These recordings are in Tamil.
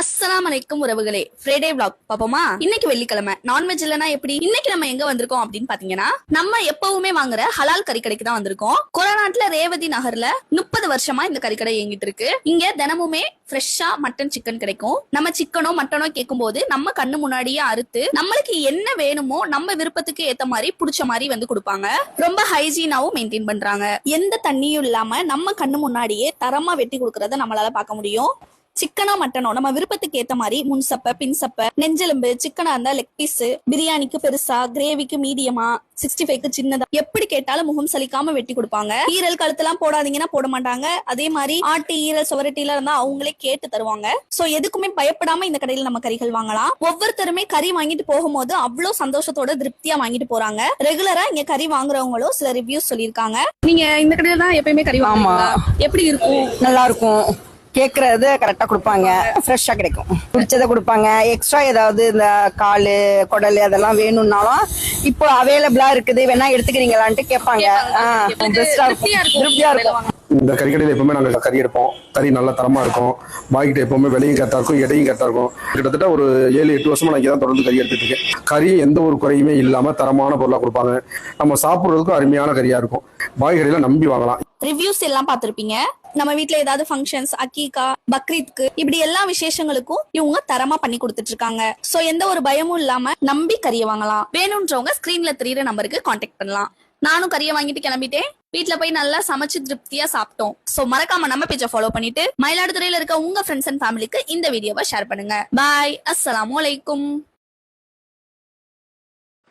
அஸ்ஸலாம் வலைக்கும் உறவுகளே. ஃப்ரைடே விளாக் பாப்போமா இன்னைக்கு வெள்ளிக்கிழமை. நான்வெஜ் இல்லனா எப்படி? இன்னைக்கு நம்ம எங்க வந்திருக்கோம் அப்படின்னு பாத்தீங்கன்னா நம்ம எப்பவுமே வாங்குற ஹலால் கறி கடைக்கு தான் வந்திருக்கோம். கொரநாட்டுல ரேவதி நகர்ல முப்பது வருஷமா இந்த கறிக்கடை இயங்கிட்டு இருக்கு. இங்க தினமுமே ஃப்ரெஷ்ஷா மட்டன் சிக்கன் கிடைக்கும். நம்ம சிக்கனோ மட்டனோ கேட்கும்போது நம்ம கண்ணு முன்னாடியே அறுத்து நம்மளுக்கு என்ன வேணுமோ நம்ம விருப்பத்துக்கு ஏத்த மாதிரி புடிச்ச மாதிரி வந்து கொடுப்பாங்க. ரொம்ப ஹைஜீனாவும் மெயின்டைன் பண்றாங்க. எந்த தண்ணியும் இல்லாம நம்ம கண்ணு முன்னாடியே தரமா வெட்டி கொடுக்கறத நம்மளால பார்க்க முடியும். சிக்கனோ மட்டனோ நம்ம விருப்பத்துக்கு ஏத்த மாதிரி முன் சப்ப பின் சப்ப. நெஞ்செலும்பு சிக்கனா இருந்தா லெக் பீஸ் பிரியாணிக்கு பெருசா கிரேவிக்கு மீடியமா சிக்ஸ்டி ஃபைவ்க்கு சின்னதா. எப்படி கேட்டாலும் முகம் சலிக்காம வெட்டி கொடுப்பாங்க. ஈரல் கழுத்தெல்லாம் போடாதீங்கன்னா போட மாட்டாங்க. அதே மாதிரி ஆட்டு ஈரல் சுவரட்டில இருந்தா அவங்களே கேட்டு தருவாங்க. சோ எதுக்குமே பயப்படாம இந்த கடையில நம்ம கறிகள் வாங்கலாம். ஒவ்வொருத்தருமே கறி வாங்கிட்டு போகும்போது அவ்வளவு சந்தோஷத்தோட திருப்தியா வாங்கிட்டு போறாங்க. ரெகுலரா இங்க கறி வாங்குறவங்களும் சில ரிவ்யூஸ் சொல்லியிருக்காங்க. நீங்க இந்த கடையில தான் எப்பயுமே கறி வாங்குவீங்களா? எப்படி இருக்கும்? நல்லா இருக்கும். கேக்குறது கரெக்டா கொடுப்பாங்க. ஃப்ரெஷ்ஷா கிடைக்கும். பிடிச்சதை கொடுப்பாங்க. எக்ஸ்ட்ரா ஏதாவது இந்த காலு குடல் அதெல்லாம் வேணும்னாலும் இப்போ அவைலபிளா இருக்குது. வேணா எடுத்துக்கிறீங்களான்ட்டு கேட்பாங்க. பெஸ்டா திருப்தியா இருக்கும். இருக்கும். திருப்தியா இருக்கும். இந்த கறிக்கடையில் எப்பவுமே நாங்கள் கறி எடுப்போம். கறி நல்லா தரமாக இருக்கும். பாய்கிட்ட எப்பவுமே விலையும் கரெக்டாக இருக்கும். எடையும் கரெக்டாக இருக்கும். கிட்டத்தட்ட ஒரு ஏழு எட்டு வருஷமா நான் தான் தொடர்ந்து கறி எடுத்துட்டு இருக்கேன். கறி எந்த ஒரு குறையுமே இல்லாமல் தரமான பொருளாக கொடுப்பாங்க. நம்ம சாப்பிட்றதுக்கும் அருமையான கறியாக இருக்கும். பாய் நம்பி வாங்கலாம். ரிவ்யூஸ் எல்லாம் பார்த்துருப்பீங்க. நம்ம வீட்ல ஏதாவது ஃபங்க்ஷன்ஸ் அக்கீகா பக்ரீத்க்கு இப்படி எல்லா விசேஷங்களுக்கும் இவங்க தரமா பண்ணி கொடுத்துட்டு இருக்காங்க சோ எந்த ஒரு பயமும் இல்லாம நம்பி கறியை வாங்கலாம். வேணும்ன்றவங்க ஸ்கிரீன்ல தெரியுற நம்பருக்கு காண்டாக்ட் பண்ணலாம். நானும் கறியை வாங்கிட்டு கிளம்பிட்டேன். வீட்ல போய் நல்லா சமைச்சு திருப்தியா சாப்பிட்டோம். சோ மறக்காம நம்ம பேஜ ஃபாலோ பண்ணிட்டு மயிலாடுதுறையில இருக்க உங்க ஃப்ரெண்ட்ஸ் அண்ட் ஃபேமிலிக்கு இந்த வீடியோவை ஷேர் பண்ணுங்க. பாய் அஸ்ஸலாமு அலைக்கும்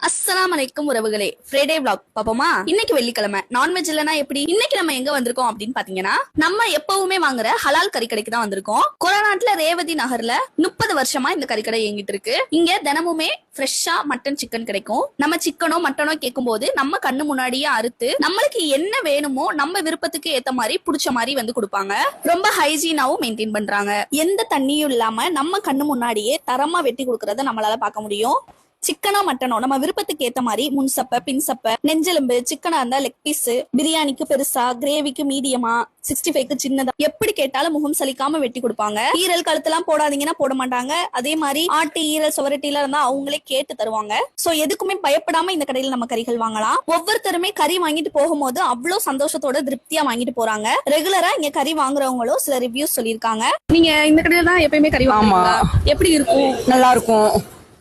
அஸ்ஸலாம் வலைக்கும் உறவுகளே. ஃப்ரைடே விளாக் பாப்போமா இன்னைக்கு வெள்ளிக்கிழமை. நான்வெஜ் இல்லனா எப்படி? இன்னைக்கு நம்ம எங்க வந்திருக்கோம் அப்படின்னு பாத்தீங்கன்னா நம்ம எப்பவுமே வாங்குற ஹலால் கறி கடைக்கு தான் வந்திருக்கோம். கொலநாட்டுல ரேவதி நகர்ல முப்பது வருஷமா இந்த கறிக்கடை இயங்கிட்டு இருக்கு. இங்க தினமுமே ஃப்ரெஷ்ஷா மட்டன் சிக்கன் கிடைக்கும். நம்ம சிக்கனோ மட்டனோ கேட்கும்போது நம்ம கண்ணு முன்னாடியே அறுத்து நம்மளுக்கு என்ன வேணுமோ நம்ம விருப்பத்துக்கு ஏத்த மாதிரி புடிச்ச மாதிரி வந்து கொடுப்பாங்க. ரொம்ப ஹைஜீனாவும் மெயின்டைன் பண்றாங்க. எந்த தண்ணியும் இல்லாம நம்ம கண்ணு முன்னாடியே தரமா வெட்டி கொடுக்கறத நம்மளால பார்க்க முடியும். சிக்கனோ மட்டனோ நம்ம விருப்பத்துக்கு ஏத்த மாதிரி முன் சப்ப பின் சப்ப நெஞ்செலும்பு சிக்கனா இருந்தா லெக் பீஸ் பிரியாணிக்கு பெருசா கிரேவிக்கு மீடியமா சிக்ஸ்டி ஃபைவ்க்கு சின்னதா எப்படி கேட்டாலும் முகம் சலிக்காம வெட்டி கொடுப்பாங்க. ஈரல் கழுத்தெல்லாம் போடாதீங்கன்னா போட மாட்டாங்க. அதே மாதிரி ஆட்டு ஈரல் சுவரட்டில இருந்தா அவங்களே கேட்டு தருவாங்க. சோ எதுக்குமே பயப்படாம இந்த கடையில நம்ம கறிகள் வாங்கலாம். ஒவ்வொருத்தருமே கறி வாங்கிட்டு போகும்போது அவ்வளவு சந்தோஷத்தோட திருப்தியா வாங்கிட்டு போறாங்க. ரெகுலரா இங்க கறி வாங்குறவங்களும் சில ரிவ்யூஸ் சொல்லியிருக்காங்க. நீங்க இந்த கடையில தான் எப்பயுமே கறி வாங்குவீங்களா? எப்படி இருக்கும்? நல்லா இருக்கும்.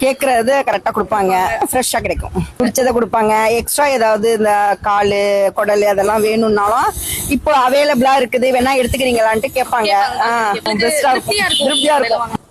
கேக்குறது கரெக்டா கொடுப்பாங்க. ஃப்ரெஷ்ஷா கிடைக்கும். பிடிச்சதை கொடுப்பாங்க. எக்ஸ்ட்ரா ஏதாவது இந்த காலு குடல் அதெல்லாம் வேணும்னாலும் இப்போ அவைலபிளா இருக்குது. வேணா எடுத்துக்கிறீங்களான்ட்டு கேட்பாங்க. பெஸ்டா இருக்கும். திருப்தியா இருக்கும். திருப்தியா இருக்கும்.